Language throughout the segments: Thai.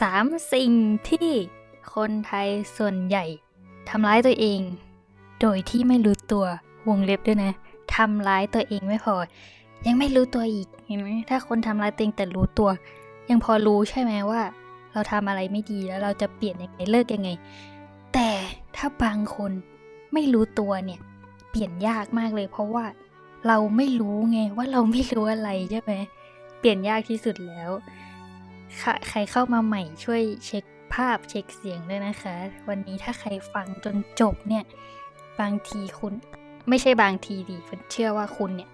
สามสิ่งที่คนไทยส่วนใหญ่ทำร้ายตัวเอง โดยที่ไม่รู้ตัววงเล็บด้วยนะทำร้ายตัวเองไม่พอ ยังไม่รู้ตัวอีกเห็นไหมถ้าคนทำร้ายตัวเองแต่รู้ตัว ยังพอรู้ใช่ไหมว่า เราทำอะไรไม่ดีแล้วเราจะเปลี่ยนยังไงเลิกยังไง แต่ถ้าบางคนไม่รู้ตัวเนี่ย เปลี่ยนยากมากเลย เพราะว่าเราไม่รู้ไงว่าเราไม่รู้อะไรใช่ไหมเปลี่ยนยากที่สุดแล้ว ใครใครเข้ามาใหม่ช่วยเช็คภาพเช็คเสียงด้วยนะคะ วันนี้ถ้าใครฟังจนจบเนี่ย บางทีคุณ ไม่ใช่บางทีดีผมเชื่อว่าคุณเนี่ย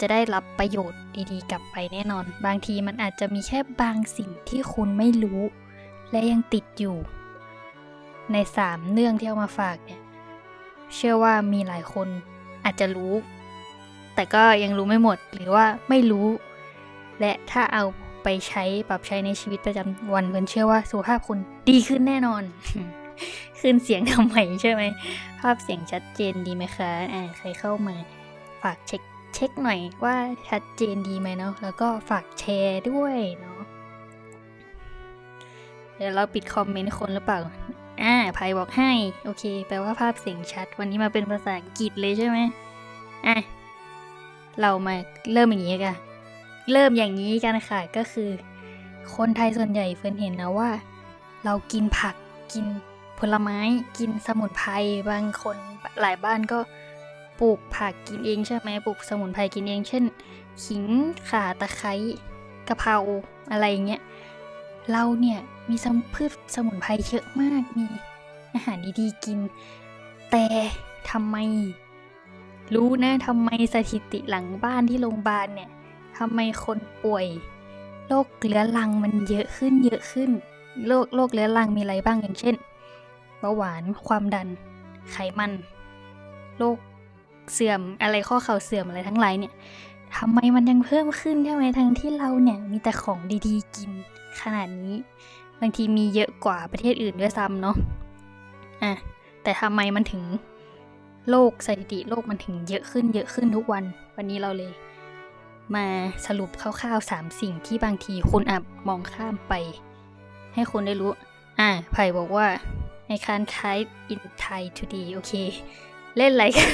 จะได้รับประโยชน์ดีๆ กลับไปแน่นอน บางทีมันอาจจะมีแค่บางสิ่งที่คุณไม่รู้ และยังติดอยู่ ในสามเรื่องที่เอามาฝากเนี่ย เชื่อว่ามีหลายคนอาจจะรู้ แต่ก็ยังรู้ไม่หมดหรือว่าไม่รู้ และถ้าเอา ไปใช้ปรับใช้ในชีวิตประจำวันเพื่อนเชื่อว่าสุขภาพคุณดีขึ้นแน่นอน ขึ้นเสียงทำไมใช่ไหม ภาพเสียงชัดเจนดีไหมคะอ่าใครเข้ามา ฝากเช็คเช็คหน่อยว่าชัดเจนดีไหมเนาะแล้วก็ฝากแชร์ด้วยเนาะเดี๋ยวเราปิดคอมเมนต์คนหรือเปล่าอ่าไพบอกให้ โอเค แปลว่าภาพเสียงชัด วันนี้มาเป็นภาษาอังกฤษเลยใช่ไหมอะ เรามาเริ่มอย่างนี้กัน เริ่มอย่างนี้กันค่ะก็คือ คนไทยส่วนใหญ่เฟิร์นเห็นนะว่า เรากินผักกินผลไม้กินสมุนไพรบางคนหลายบ้านก็ปลูกผักกินเองใช่ไหมปลูกสมุนไพรกินเอง เช่น ขิงข่าตะไคร้กะเพราอะไรอย่างเงี้ยเราเนี่ยมีสมพืชสมุนไพรเยอะมากมีอาหารดีๆกิน แต่ทำไม รู้นะทำไมสถิติหลังบ้านที่โรงพยาบาลเนี่ย ทำไมคนป่วยโรคเรื้อรังมันเยอะขึ้นเยอะขึ้นโรคโรคเรื้อรังมีอะไรบ้างอย่างเช่นเบาหวานความดัน ไขมันโรคเสื่อมอะไรข้อเข่าเสื่อมอะไรทั้งหลายเนี่ยทำไมมันยังเพิ่มขึ้นใช่ไหมทั้งที่เราเนี่ยมีแต่ของดีๆกินขนาดนี้ บางทีมีเยอะกว่าประเทศอื่นด้วยซ้ำเนาะอะแต่ทำไมมันถึงโลกสถิติโลกมันถึงเยอะขึ้นเยอะขึ้นทุกวัน วันนี้เราเลย มาสรุปคร่าวๆสามสิ่งที่บางทีคุณอาจมองข้ามไป ให้คุณได้รู้ อะไผ่บอกว่า I can't type in Thai today โอเค เล่นอะไรกัน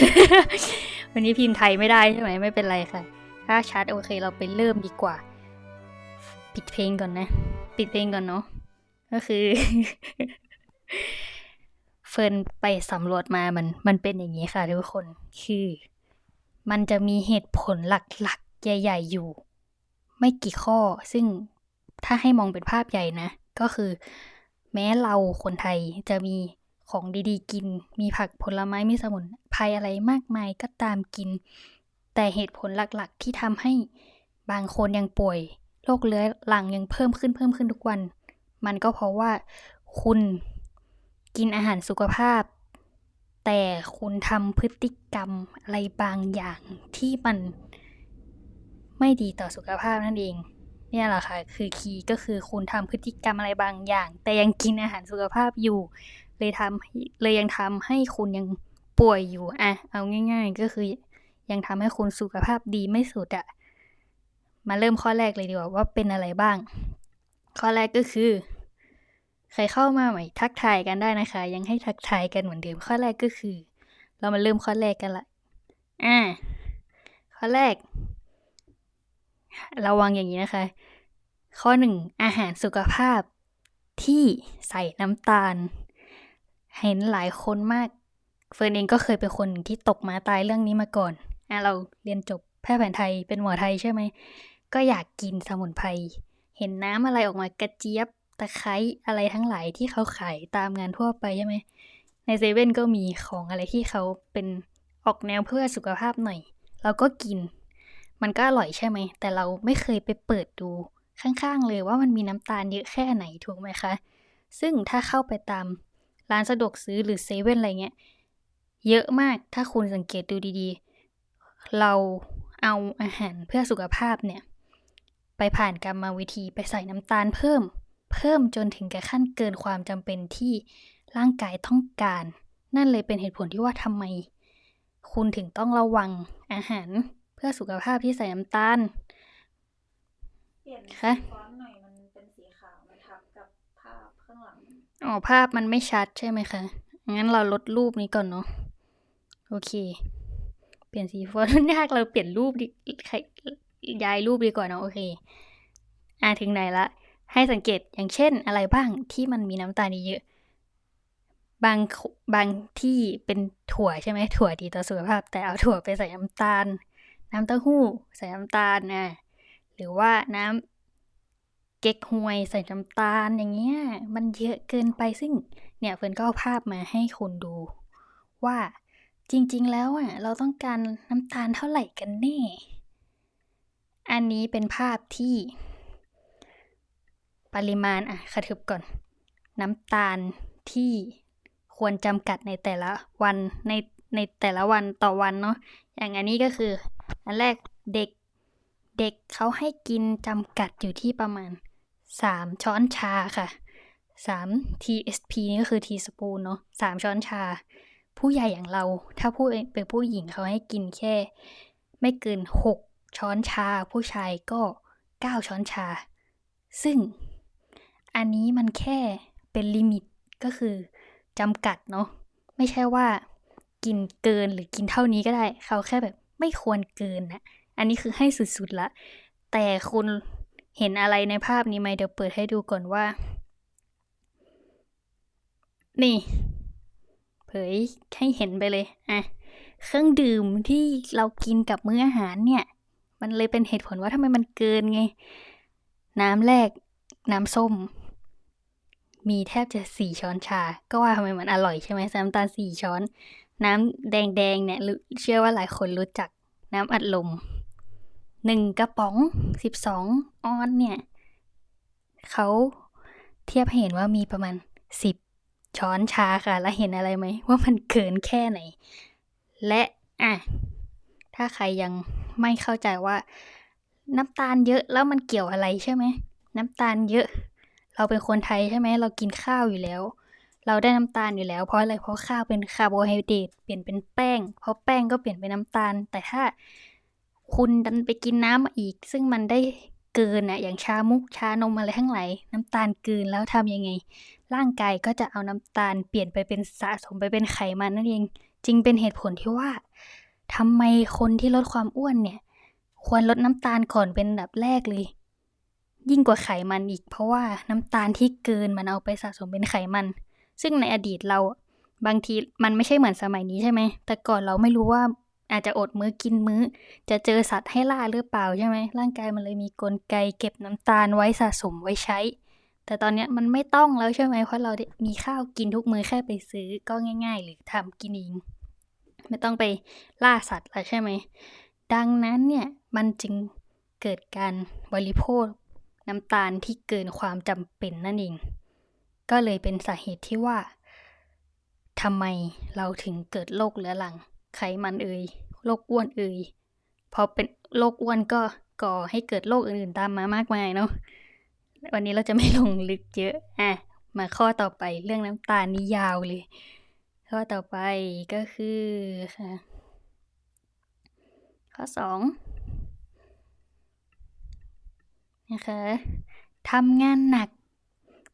วันนี้พิมพ์ไทยไม่ได้ใช่ไหมไม่เป็นไรค่ะ ถ้าชัดโอเคเราไปเริ่มดีกว่า ปิดเพลงก่อนนะ ปิดเพลงก่อนเนาะก็คือเฟิร์นไปสำรวจมามันมันเป็นอย่างนี้ค่ะทุกคนคือ มันจะมีเหตุผลหลัก ใหญ่ ๆ อยู่ ไม่กี่ข้อ ซึ่งถ้าให้มองเป็นภาพใหญ่นะ ก็คือ แม้เราคนไทยจะมีของดีๆ กิน มีผักผลไม้มีสมุนไพรอะไรมากมายก็ตามกิน แต่เหตุผลหลักๆ ที่ทำให้บางคนยังป่วยโรคเรื้อรังยังเพิ่มขึ้นเพิ่มขึ้นทุกวัน มันก็เพราะว่าคุณกินอาหารสุขภาพ แต่คุณทำพฤติกรรมอะไรบางอย่างที่มัน ไม่ดีต่อสุขภาพนั่นเอง เนี่ยแหละค่ะ คือคีย์ก็คือคุณทำพฤติกรรมอะไรบางอย่าง แต่ยังกินอาหารสุขภาพอยู่ เลยทำเลยยังทำให้คุณยังป่วยอยู่อะเอาง่าย ๆ ก็คือยังทำให้คุณสุขภาพดีไม่สุดอะมาเริ่มข้อแรกเลยดีกว่าว่าเป็นอะไรบ้าง ข้อแรกก็คือ ใครเข้ามาใหม่ทักทายกันได้นะคะ ยังให้ทักทายกันเหมือนเดิมข้อแรกก็คือ เรามาเริ่มข้อแรกกันละอ่าข้อแรก ระวังอย่างนี้นะคะ ข้อหนึ่งอาหารสุขภาพที่ใส่น้ำตาล เห็นหลายคนมาก เฟิร์นเองก็เคยเป็นคนที่ตกมาตายเรื่องนี้มาก่อนอะเราเรียนจบแพทย์แผนไทยเป็นหมอไทยใช่ไหม ก็อยากกินสมุนไพร เห็นน้ำอะไรออกมากระเจี๊ยบ ตะไคร้อะไรทั้งหลายที่เขาขายตามงานทั่วไปใช่ไหม ในเซเว่นก็มีของอะไรที่เขาเป็นออกแนวเพื่อสุขภาพหน่อย เราก็กิน มันก็อร่อยใช่ไหม แต่เราไม่เคยไปเปิดดูข้างๆเลยว่ามันมีน้ำตาลเยอะแค่ไหนถูกไหมคะ ซึ่งถ้าเข้าไปตามร้านสะดวกซื้อหรือเซเว่นอะไรเงี้ย เยอะมากถ้าคุณสังเกตดูดีๆ เราเอาอาหารเพื่อสุขภาพเนี่ย ไปผ่านกรรมวิธีไปใส่น้ำตาลเพิ่ม เพิ่มจนถึงกับขั้นเกินความจำเป็นที่ร่างกายต้องการ นั่นเลยเป็นเหตุผลที่ว่าทำไม คุณถึงต้องระวังอาหาร พื่อสุขภาพที่ใส่น้ำตาลเปลี่ยนคะฟอนต์หน่อยมันเป็นสีขาวมันทับกับข้างหลังอ๋อภาพมันไม่ชัดใช่ไหมคะ งั้นเราลดรูปนี้ก่อนเนาะ โอเค เปลี่ยนสีฟอนต์ยากเราเปลี่ยนรูปดิใครย้ายรูปดีกว่าเนาะโอเค อ่าถึงไหนละ ให้สังเกตอย่างเช่นอะไรบ้างที่มันมีน้ำตาลเยอะๆบางบางที่เป็นถั่วใช่ไหมถั่วดีต่อสุขภาพ แต่เอาถั่วไปใส่น้ำตาล น้ำเต้าหู้ใส่น้ำตาลนะหรือว่าน้ำเก๊กฮวยใส่น้ำตาลอย่างเงี้ย มันเยอะเกินไปซึ่งเนี่ยเฟิร์นก็เอาภาพมาให้คุณดู ว่าจริงๆ แล้วอะเราต้องการน้ำตาลเท่าไหร่กันแน่ อันนี้เป็นภาพที่ ปริมาณอะขะทึบก่อน น้ำตาลที่ควรจำกัดในแต่ละวันในในแต่ละวันต่อวันเนาะอย่างอันนี้ก็คือ อันแรกเด็กเด็กเขาให้กินจำกัดอยู่ที่ประมาณ 3 ช้อนชาค่ะ 3 TSP นี่ก็คือ teaspoon เนาะ3ช้อนชา ผู้ใหญ่อย่างเราถ้าผู้เป็นผู้หญิงเขาให้กินแค่ ไม่เกิน 6 ช้อนชา ผู้ชายก็ 9 ช้อนชา ซึ่งอันนี้มันแค่เป็นลิมิตก็คือจำกัดเนาะไม่ใช่ว่ากินเกินหรือกินเท่านี้ก็ได้ เขาแค่แบบ ไม่ควรเกินนะอันนี้คือให้สุดๆละ แต่คุณเห็นอะไรในภาพนี้ไหมเดี๋ยวเปิดให้ดูก่อนว่า นี่ เผยให้เห็นไปเลยอะเครื่องดื่มที่เรากินกับมื้ออาหารเนี่ย มันเลยเป็นเหตุผลว่าทำไมมันเกินไง น้ำแรก น้ำส้ม มีแทบจะสี่ช้อนชา ก็ว่าทำไมมันอร่อยใช่ไหมน้ำตาลสี่ช้อน น้ำแดงๆเนี่ยเชื่อว่าหลายคนรู้จักน้ำอัดลมหนึ่งกระป๋องสิบสองออนเนี่ยเขาเทียบเห็นว่ามีประมาณสิบช้อนชาค่ะ แล้วเห็นอะไรไหม ว่ามันเกินแค่ไหน และอะถ้าใครยังไม่เข้าใจว่า น้ำตาลเยอะแล้วมันเกี่ยวอะไรใช่ไหม น้ำตาลเยอะ เราเป็นคนไทยใช่ไหม เรากินข้าวอยู่แล้ว เราได้น้ำตาลอยู่แล้วเพราะอะไรเพราะข้าวเป็นคาร์โบไฮเดรตเปลี่ยนเป็นแป้ง เพราะแป้งก็เปลี่ยนเป็นน้ำตาล แต่ถ้าคุณดันไปกินน้ำอีก ซึ่งมันได้เกินอะอย่างชามุกชานมอะไรทั้งหลายน้ำตาลเกินแล้วทำยังไง ร่างกายก็จะเอาน้ำตาลเปลี่ยนไปเป็นสะสมไปเป็นไขมันนั่นเองจึงเป็นเหตุผลที่ว่าทำไมคนที่ลดความอ้วนเนี่ย ควรลดน้ำตาลก่อนเป็นอันดับแรกเลยยิ่งกว่าไขมันอีก เพราะว่าน้ำตาลที่เกินมันเอาไปสะสมเป็นไขมัน ซึ่งในอดีตเราบางทีมันไม่ใช่เหมือนสมัยนี้ใช่ไหม แต่ก่อนเราไม่รู้ว่าอาจจะอดมื้อกินมื้อ จะเจอสัตว์ให้ล่าหรือเปล่าใช่ไหม ร่างกายมันเลยมีกลไกเก็บน้ำตาลไว้สะสมไว้ใช้ แต่ตอนนี้มันไม่ต้องแล้วใช่ไหม เพราะเรามีข้าวกินทุกมื้อแค่ไปซื้อก็ง่าย ๆ หรือทำกินเองไม่ต้องไปล่าสัตว์แล้วใช่ไหม ดังนั้นเนี่ยมันจึงเกิดการบริโภคน้ำตาลที่เกินความจำเป็นนั่นเอง ก็เลยเป็นสาเหตุที่ว่าทำไมเราถึงเกิดโรคเรื้อรัง ไขมันเอ่ยโรคอ้วนเอ่ยพอเป็นโรคอ้วนก็ก่อให้เกิดโรคอื่นๆตามมามากมายเนาะวันนี้เราจะไม่ลงลึกเยอะอะมาข้อต่อไปเรื่องน้ำตาลนี่ยาวเลย ข้อต่อไปก็คือค่ะข้อสองนะคะทำงานหนัก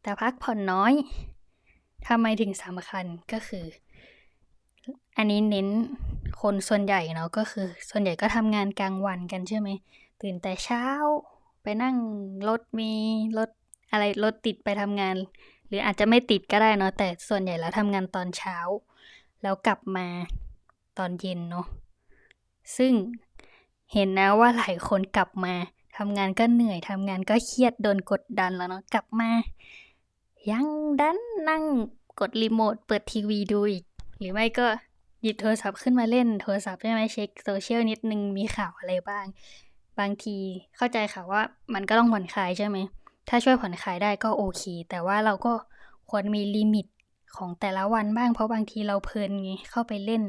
แต่พักผ่อนน้อยทำไมถึงสำคัญก็คือ อันนี้เน้นคนส่วนใหญ่เนาะก็คือ ส่วนใหญ่ก็ทำงานกลางวันกันใช่ไหมตื่นแต่เช้าไปนั่งรถมีรถอะไรรถติดไปทำงาน หรืออาจจะไม่ติดก็ได้เนาะแต่ส่วนใหญ่แล้วทำงานตอนเช้า แล้วกลับมาตอนเย็นเนาะซึ่งเห็นนะว่าหลายคนกลับมาทำงานก็เหนื่อยทำงานก็เครียดโดนกดดันแล้วเนาะกลับมา ยังดันนั่งกดรีโมทเปิดทีวีดูอีก หรือไม่ก็หยิบโทรศัพท์ขึ้นมาเล่นโทรศัพท์ใช่ไหมเช็คโซเชียลนิดนึงมีข่าวอะไรบ้าง บางทีเข้าใจค่ะว่ามันก็ต้องผ่อนคลายใช่ไหม ถ้าช่วยผ่อนคลายได้ก็โอเค แต่ว่าเราก็ควรมีลิมิตของแต่ละวันบ้าง เพราะบางทีเราเพลินไงเข้าไปเล่น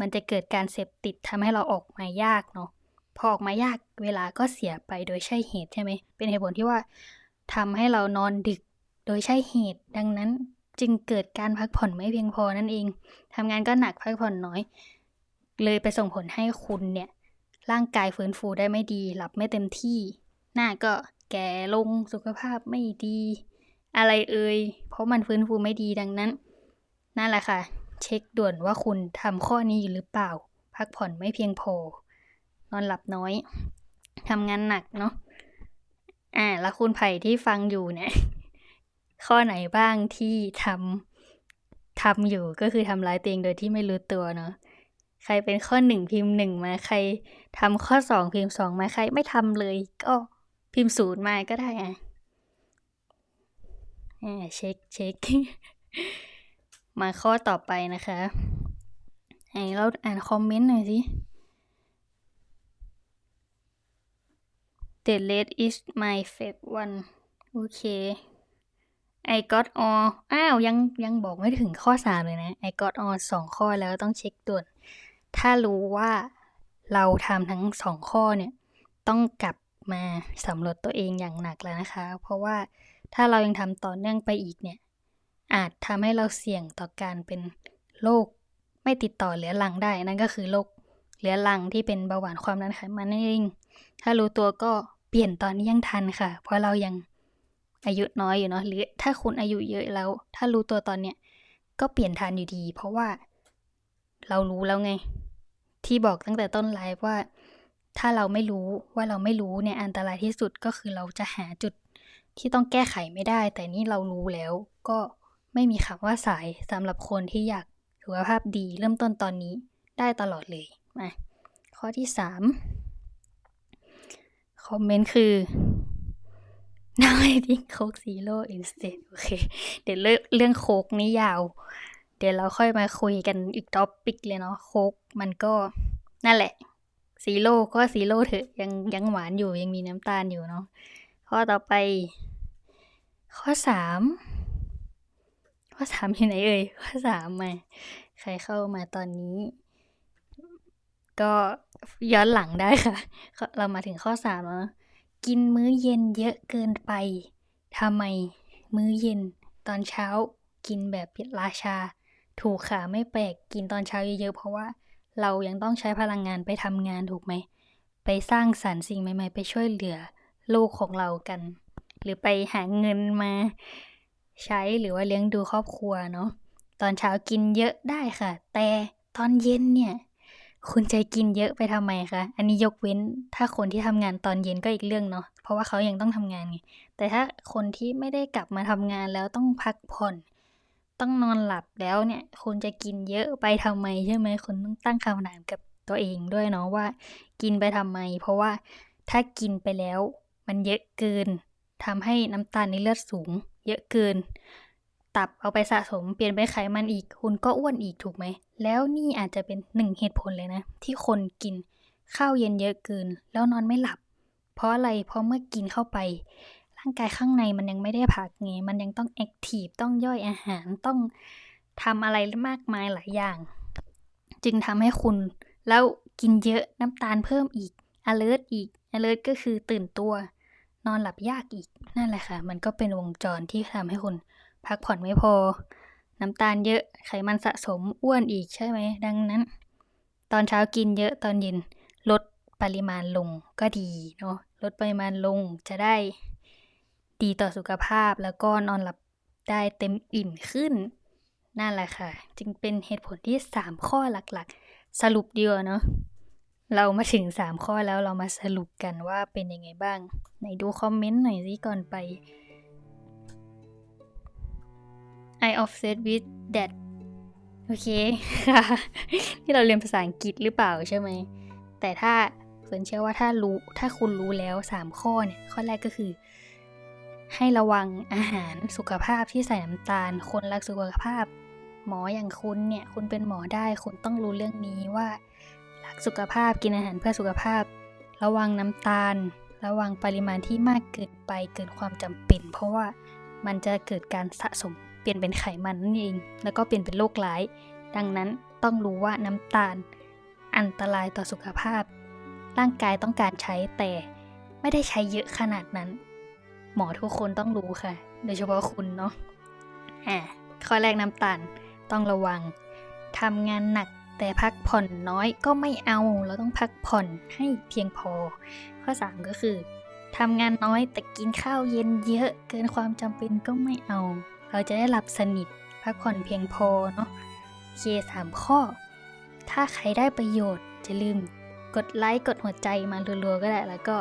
มันจะเกิดการเสพติดทำให้เราออกมายากเนาะพอออกมายากเวลาก็เสียไปโดยใช่เหตุใช่ไหมเป็นเหตุผลที่ว่าทำให้เรานอนดึก โดยใช่เหตุดังนั้นจึงเกิดการพักผ่อนไม่เพียงพอนั่นเองทำงานก็หนักพักผ่อนน้อย เลยไปส่งผลให้คุณเนี่ย ร่างกายฟื้นฟูได้ไม่ดี หลับไม่เต็มที่ หน้าก็แก่ลงสุขภาพไม่ดี อะไรเอ่ยเพราะมันฟื้นฟูไม่ดีดังนั้นนั่นแหละค่ะ เช็คด่วนว่าคุณทำข้อนี้อยู่หรือเปล่า พักผ่อนไม่เพียงพอนอนหลับน้อยทำงานหนักเนาะอ่าแล้วคุณไผ่ที่ฟังอยู่เนี่ย ข้อไหนบ้างที่ทำทำอยู่ก็คือทำร้ายตัวเองโดยที่ไม่รู้ตัวเนาะใครเป็นข้อหนึ่งพิมพ์หนึ่งมาใครทำข้อสองพิมพ์สองมาใครไม่ทำเลย ก็พิมพ์ศูนย์มาก็ได้อะอ่าเช็คเช็คมาข้อต่อไปนะคะไหนเราอ่านคอมเมนต์หน่อยสิ The red is my favorite one โอเค I got all อ้าวยังยังบอกไม่ถึงข้อสามเลยนะ I got all สองข้อแล้วต้องเช็คด่วน ถ้ารู้ว่าเราทำทั้งสองข้อเนี่ย ต้องกลับมาสำรวจตัวเองอย่างหนักแล้วนะคะ เพราะว่าถ้าเรายังทำต่อเนื่องไปอีกเนี่ย อาจทำให้เราเสี่ยงต่อการเป็นโรคไม่ติดต่อเรื้อรังได้ นั่นก็คือโรคเรื้อรังที่เป็นเบาหวานความดันไขมันนั่นเอง ถ้ารู้ตัวก็เปลี่ยนตอนนี้ยังทันค่ะ เพราะเรายัง อายุน้อยอยู่เนาะหรือถ้าคุณอายุเยอะแล้ว ถ้ารู้ตัวตอนเนี้ยก็เปลี่ยนทันอยู่ดี เพราะว่าเรารู้แล้วไง ที่บอกตั้งแต่ต้นไลฟ์ว่า ถ้าเราไม่รู้ว่าเราไม่รู้เนี่ยอันตรายที่สุดก็คือเราจะหาจุดที่ต้องแก้ไขไม่ได้ แต่นี่เรารู้แล้วก็ไม่มีคำว่าสายสำหรับคนที่อยากสุขภาพดีเริ่มต้นตอนนี้ได้ตลอดเลยมาข้อที่สามคอมเมนต์คือ Now I think Coke Zero instead โอเค เดี๋ยวเรื่องเรื่องโคกนี้ยาว เดี๋ยวเราค่อยมาคุยกันอีกท็อปิกเลยเนาะ โคกมันก็นั่นแหละซีโร่ก็ซีโร่เถอะยังยังหวานอยู่ยังมีน้ำตาลอยู่เนาะ ข้อต่อไป ข้อสามข้อสามอยู่ไหนเอ่ย ข้อสามมา ใครเข้ามาตอนนี้ ก็ย้อนหลังได้ค่ะ เรามาถึงข้อสามแล้วนะ กินมื้อเย็นเยอะเกินไป ทำไม มื้อเย็น ตอนเช้า กินแบบราชา ถูกค่ะไม่แปลกกินตอนเช้าเยอะๆ เพราะว่าเรายังต้องใช้พลังงานไปทำงานถูกไหม ไปสร้างสรรค์สิ่งใหม่ๆ ไปช่วยเหลือลูกของเรากัน หรือไปหาเงินมา ใช้หรือว่าเลี้ยงดูครอบครัวเนาะ ตอนเช้ากินเยอะได้ค่ะ แต่ตอนเย็นเนี่ย คุณจะกินเยอะไปทำไมคะ อันนี้ยกเว้นถ้าคนที่ทำงานตอนเย็นก็อีกเรื่องเนาะ เพราะว่าเขายังต้องทำงานไง แต่ถ้าคนที่ไม่ได้กลับมาทำงานแล้วต้องพักผ่อน ต้องนอนหลับแล้วเนี่ย คุณจะกินเยอะไปทำไมใช่ไหมคุณต้องตั้งคำถามกับตัวเองด้วยเนาะว่า กินไปทำไม เพราะว่าถ้ากินไปแล้ว มันเยอะเกินทำให้น้ำตาลในเลือดสูง เยอะเกิน ตับเอาไปสะสมเปลี่ยนไปไขมันอีก คุณก็อ้วนอีกถูกไหม แล้วนี่อาจจะเป็นหนึ่งเหตุผลเลยนะ ที่คนกินข้าวเย็นเยอะเกิน แล้วนอนไม่หลับ เพราะอะไรเพราะเมื่อกินเข้าไป ร่างกายข้างในมันยังไม่ได้พักไงมันยังต้องแอคทีฟต้องย่อยอาหารต้องทำอะไรมากมายหลายอย่าง จึงทำให้คุณ แล้วกินเยอะน้ำตาลเพิ่มอีก alert อีก alert ก็คือตื่นตัว นอนหลับยากอีกนั่นแหละค่ะ มันก็เป็นวงจรที่ทำให้คุณ พักผ่อนไม่พอ น้ำตาลเยอะไขมันสะสมอ้วนอีกใช่ไหมดังนั้น ตอนเช้ากินเยอะตอนเย็นลดปริมาณลงก็ดีเนาะลดปริมาณลงจะได้ดีต่อสุขภาพแล้วก็นอนหลับได้เต็มอิ่มขึ้นนั่นแหละค่ะ จึงเป็นเหตุผลที่ 3 ข้อหลักๆ สรุปดีกว่าเนาะเรามาถึง 3 ข้อแล้วเรามาสรุปกันว่าเป็นยังไงบ้างไหนดูคอมเมนต์หน่อยสิก่อนไป I offset with that โอเคค่ะที่เราเรียนภาษาอังกฤษหรือเปล่าใช่ไหม แต่ถ้าเฟินเชื่อว่าถ้ารู้ถ้าคุณรู้แล้ว 3 ข้อเนี่ย ข้อแรกก็คือ ให้ระวังอาหารสุขภาพที่ใส่น้ำตาล คนรักสุขภาพ หมออย่างคุณเนี่ย คุณเป็นหมอได้คุณต้องรู้เรื่องนี้ว่ารักสุขภาพกินอาหารเพื่อสุขภาพ ระวังน้ำตาล ระวังปริมาณที่มากเกินไปเกินความจำเป็น เพราะว่ามันจะเกิดการสะสม เปลี่ยนเป็นไขมันนั่นเอง แล้วก็เปลี่ยนเป็นโรคร้าย ดังนั้นต้องรู้ว่าน้ำตาล อันตรายต่อสุขภาพ ร่างกายต้องการใช้แต่ไม่ได้ใช้เยอะขนาดนั้น หมอทุกคนต้องรู้ค่ะ โดยเฉพาะคุณเนาะอ่าข้อแรกน้ำตาลต้องระวังทำงานหนักแต่พักผ่อนน้อยก็ไม่เอา เราต้องพักผ่อนให้เพียงพอ ข้อ 3 ก็คือทำงานน้อยแต่กินข้าวเย็นเยอะเกินความจำเป็นก็ไม่เอา เราจะได้หลับสนิทพักผ่อนเพียงพอเนาะเคสามข้อ ถ้าใครได้ประโยชน์จะลืมกดไลค์กดหัวใจมารัวๆก็ได้แล้วก็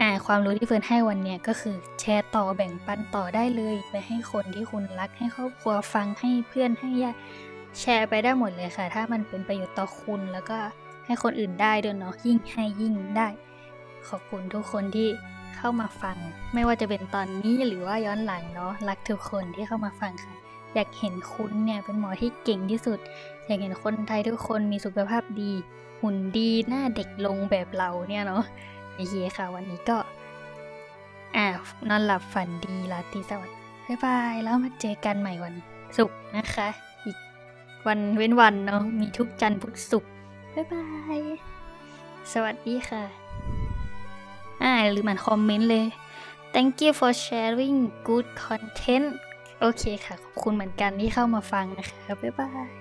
อ่าความรู้ที่เฟิร์นให้วันเนี้ยก็คือแชร์ต่อแบ่งปันต่อได้เลยไปให้คนที่คุณรักให้ครอบครัวฟังให้เพื่อนให้ญาติแชร์ไปได้หมดเลยค่ะ ถ้ามันเป็นประโยชน์ต่อคุณแล้วก็ให้คนอื่นได้ด้วยเนาะยิ่งให้ยิ่งได้ ขอบคุณทุกคนที่ เข้ามาฟัง ไม่ว่าจะเป็นตอนนี้หรือว่าย้อนหลังเนาะรักทุกคนที่เข้ามาฟังค่ะ อยากเห็นคุณเนี่ยเป็นหมอที่เก่งที่สุด อยากเห็นคนไทยทุกคนมีสุขภาพดี หุ่นดีหน้าเด็กลงแบบเราเนี่ยเนาะโอเคค่ะ วันนี้ก็อ่านอนหลับฝันดีราตรีสวัสดิ์บ๊ายบายแล้วมาเจอกันใหม่วันศุกร์นะคะ อีกวันเว้นวันเนาะมีทุกจันทร์พุธศุกร์บ๊ายบาย สวัสดีค่ะ อ่าหรือมันคอมเมนต์เลย thank you for sharing good content โอเคค่ะ ขอบคุณเหมือนกันที่เข้ามาฟังนะคะ บ๊ายบาย